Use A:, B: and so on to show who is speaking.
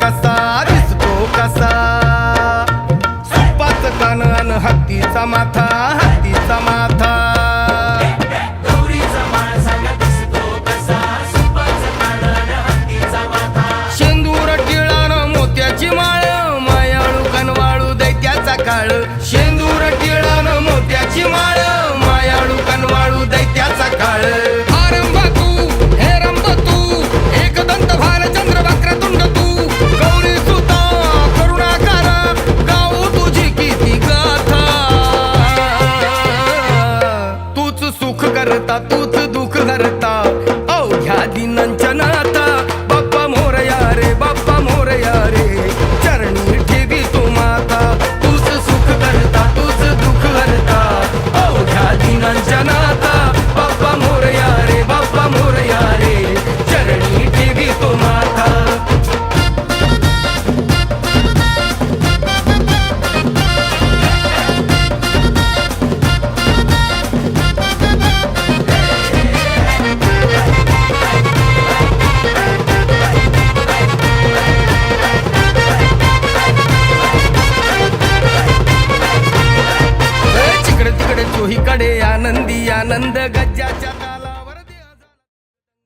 A: कसा दिसतो कसा सुपाच कान हत्तीचा माथा हत्तीचा माथा. बहुत दुख हरता चोहीकडे आनंदी आनंद गज्जाच्या